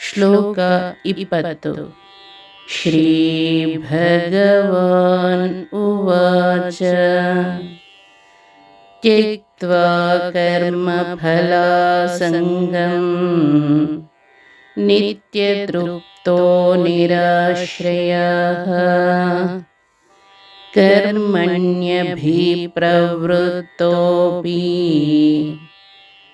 श्लोक इति श्रीभगवान् उवाच। त्यक्त्वा कर्मफलासङ्गम् नित्यतृप्तो निराश्रयः। कर्मण्यभिप्रवृत्तोऽपि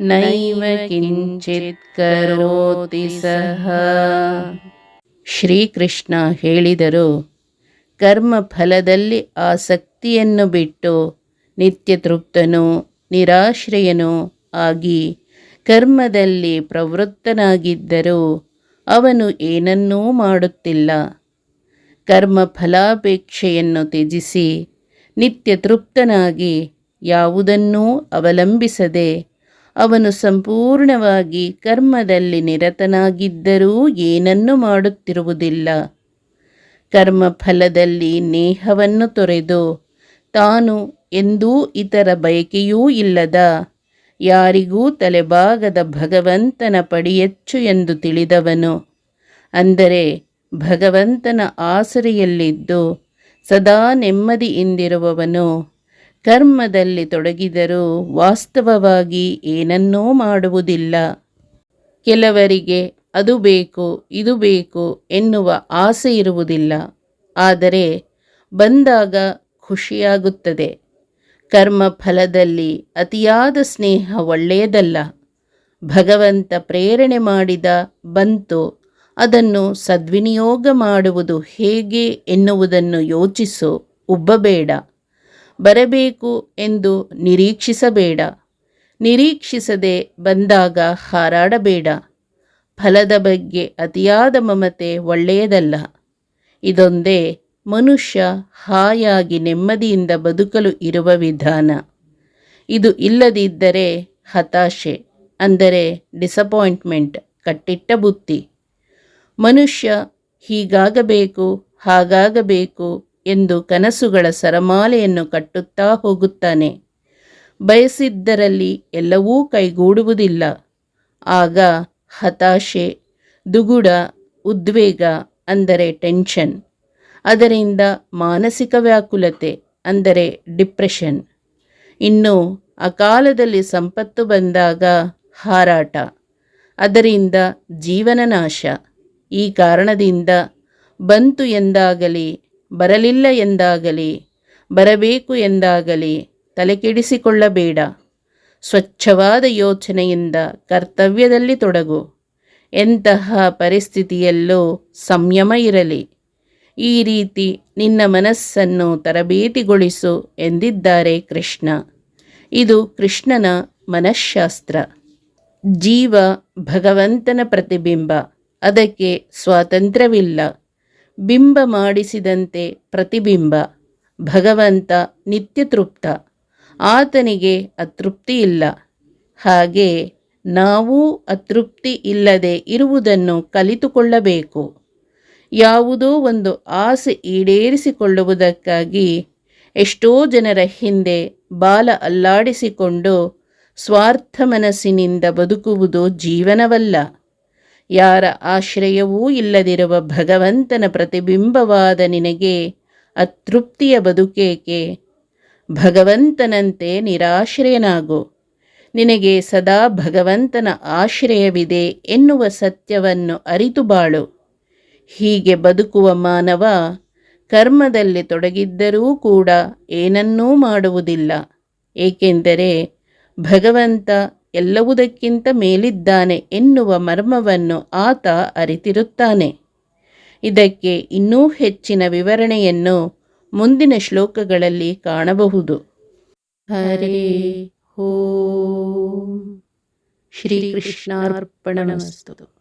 ನೈವ ಕಿಂಚಿತ್ ಸಹ ಶ್ರೀಕೃಷ್ಣ ಹೇಳಿದರು ಕರ್ಮ ಫಲದಲ್ಲಿ ಆಸಕ್ತಿಯನ್ನು ಬಿಟ್ಟು ನಿತ್ಯ ತೃಪ್ತನು ನಿರಾಶ್ರಯನು ಆಗಿ ಕರ್ಮದಲ್ಲಿ ಪ್ರವೃತ್ತನಾಗಿದ್ದರೂ ಅವನು ಏನನ್ನೂ ಮಾಡುತ್ತಿಲ್ಲ. ಕರ್ಮ ಫಲಾಪೇಕ್ಷೆಯನ್ನು ತ್ಯಜಿಸಿ ನಿತ್ಯ ತೃಪ್ತನಾಗಿ ಯಾವುದನ್ನೂ ಅವಲಂಬಿಸದೆ ಅವನು ಸಂಪೂರ್ಣವಾಗಿ ಕರ್ಮದಲ್ಲಿ ನಿರತನಾಗಿದ್ದರೂ ಏನನ್ನು ಮಾಡುತ್ತಿರುವುದಿಲ್ಲ. ಕರ್ಮ ಫಲದಲ್ಲಿ ನೇಹವನ್ನು ತೊರೆದು, ತಾನು ಎಂದೂ ಇತರ ಬಯಕೆಯೂ ಇಲ್ಲದ, ಯಾರಿಗೂ ತಲೆಬಾಗದ ಭಗವಂತನ ಪಡಿಯಚ್ಚು ಎಂದು ತಿಳಿದವನು. ಅಂದರೆ ಭಗವಂತನ ಆಸರೆಯಲ್ಲಿದ್ದು ಸದಾ ನೆಮ್ಮದಿಯಿಂದಿರುವವನು ಕರ್ಮದಲ್ಲಿ ತೊಡಗಿದರೂ ವಾಸ್ತವವಾಗಿ ಏನನ್ನೂ ಮಾಡುವುದಿಲ್ಲ. ಕೆಲವರಿಗೆ ಅದು ಬೇಕು, ಇದು ಬೇಕು ಎನ್ನುವ ಆಸೆ ಇರುವುದಿಲ್ಲ. ಆದರೆ ಬಂದಾಗ ಖುಷಿಯಾಗುತ್ತದೆ. ಕರ್ಮ ಫಲದಲ್ಲಿ ಅತಿಯಾದ ಸ್ನೇಹ ಒಳ್ಳೆಯದಲ್ಲ. ಭಗವಂತ ಪ್ರೇರಣೆ ಮಾಡಿದ ಬಂತು ಅದನ್ನು ಸದ್ವಿನಿಯೋಗ ಮಾಡುವುದು ಹೇಗೆ ಎನ್ನುವುದನ್ನು ಯೋಚಿಸು. ಉಬ್ಬಬೇಡ. ಬರಬೇಕು ಎಂದು ನಿರೀಕ್ಷಿಸಬೇಡ. ನಿರೀಕ್ಷಿಸದೆ ಬಂದಾಗ ಹಾರಾಡಬೇಡ. ಫಲದ ಬಗ್ಗೆ ಅತಿಯಾದ ಮಮತೆ ಒಳ್ಳೆಯದಲ್ಲ. ಇದೊಂದೇ ಮನುಷ್ಯ ಹಾಯಾಗಿ ನೆಮ್ಮದಿಯಿಂದ ಬದುಕಲು ಇರುವ ವಿಧಾನ. ಇದು ಇಲ್ಲದಿದ್ದರೆ ಹತಾಶೆ, ಅಂದರೆ ಡಿಸಪಾಯಿಂಟ್ಮೆಂಟ್ ಕಟ್ಟಿಟ್ಟ ಬುತ್ತಿ. ಮನುಷ್ಯ ಹೀಗಾಗಬೇಕು, ಹಾಗಾಗಬೇಕು ಎಂದು ಕನಸುಗಳ ಸರಮಾಲೆಯನ್ನು ಕಟ್ಟುತ್ತಾ ಹೋಗುತ್ತಾನೆ. ಬಯಸಿದ್ದರಲ್ಲಿ ಎಲ್ಲವೂ ಕೈಗೂಡುವುದಿಲ್ಲ. ಆಗ ಹತಾಶೆ, ದುಗುಡ, ಉದ್ವೇಗ ಅಂದರೆ ಟೆನ್ಷನ್, ಅದರಿಂದ ಮಾನಸಿಕ ವ್ಯಾಕುಲತೆ ಅಂದರೆ ಡಿಪ್ರೆಷನ್. ಇನ್ನು ಅಕಾಲದಲ್ಲಿ ಸಂಪತ್ತು ಬಂದಾಗ ಹಾರಾಟ, ಅದರಿಂದ ಜೀವನ ನಾಶ. ಈ ಕಾರಣದಿಂದ ಬಂತು ಎಂದಾಗಲಿ ಬರಲಿಲ್ಲ ಎಂದಾಗಲಿ, ಬರಬೇಕು ಎಂದಾಗಲಿ ತಲೆಕೆಡಿಸಿಕೊಳ್ಳಬೇಡ ಸ್ವಚ್ಛವಾದ ಯೋಚನೆಯಿಂದ ಕರ್ತವ್ಯದಲ್ಲಿ ತೊಡಗು. ಎಂತಹ ಪರಿಸ್ಥಿತಿಯಲ್ಲೂ ಸಂಯಮ ಇರಲಿ. ಈ ರೀತಿ ನಿನ್ನ ಮನಸ್ಸನ್ನು ತರಬೇತಿಗೊಳಿಸು ಎಂದಿದ್ದಾರೆ ಕೃಷ್ಣ. ಇದು ಕೃಷ್ಣನ ಮನಃಶಾಸ್ತ್ರ ಜೀವ ಭಗವಂತನ ಪ್ರತಿಬಿಂಬ. ಅದಕ್ಕೆ ಸ್ವಾತಂತ್ರ್ಯವಿಲ್ಲ. ಬಿಂಬ ಮಾಡಿಸಿದಂತೆ ಪ್ರತಿಬಿಂಬ. ಭಗವಂತ ನಿತ್ಯ ತೃಪ್ತ. ಆತನಿಗೆ ಅತೃಪ್ತಿ ಇಲ್ಲ. ಹಾಗೆ ನಾವು ಅತೃಪ್ತಿ ಇಲ್ಲದೆ ಇರುವುದನ್ನು ಕಲಿತುಕೊಳ್ಳಬೇಕು. ಯಾವುದೋ ಒಂದು ಆಸೆ ಈಡೇರಿಸಿಕೊಳ್ಳುವುದಕ್ಕಾಗಿ ಎಷ್ಟೋ ಜನರ ಹಿಂದೆ ಬಾಲ ಅಲ್ಲಾಡಿಸಿಕೊಂಡು ಸ್ವಾರ್ಥ ಮನಸ್ಸಿನಿಂದ ಬದುಕುವುದು ಜೀವನವಲ್ಲ. ಯಾರ ಆಶ್ರಯವೂ ಇಲ್ಲದಿರುವ ಭಗವಂತನ ಪ್ರತಿಬಿಂಬವಾದ ನಿನಗೆ ಅತೃಪ್ತಿಯ ಬದುಕೇಕೆ ಭಗವಂತನಂತೆ ನಿರಾಶ್ರಯನಾಗು. ನಿನಗೆ ಸದಾ ಭಗವಂತನ ಆಶ್ರಯವಿದೆ ಎನ್ನುವ ಸತ್ಯವನ್ನು ಅರಿತು ಬಾಳು. ಹೀಗೆ ಬದುಕುವ ಮಾನವ ಕರ್ಮದಲ್ಲಿ ತೊಡಗಿದ್ದರೂ ಕೂಡ ಏನನ್ನೂ ಮಾಡುವುದಿಲ್ಲ. ಏಕೆಂದರೆ ಭಗವಂತ ಎಲ್ಲವುದಕ್ಕಿಂತ ಮೇಲಿದ್ದಾನೆ ಎನ್ನುವ ಮರ್ಮವನ್ನು ಆತ ಅರಿತಿರುತ್ತಾನೆ. ಇದಕ್ಕೆ ಇನ್ನೂ ಹೆಚ್ಚಿನ ವಿವರಣೆಯನ್ನು ಮುಂದಿನ ಶ್ಲೋಕಗಳಲ್ಲಿ ಕಾಣಬಹುದು. ಹರೇ ಹೋ ಶ್ರೀಕೃಷ್ಣಾರ್ಪಣಮಸ್ತು.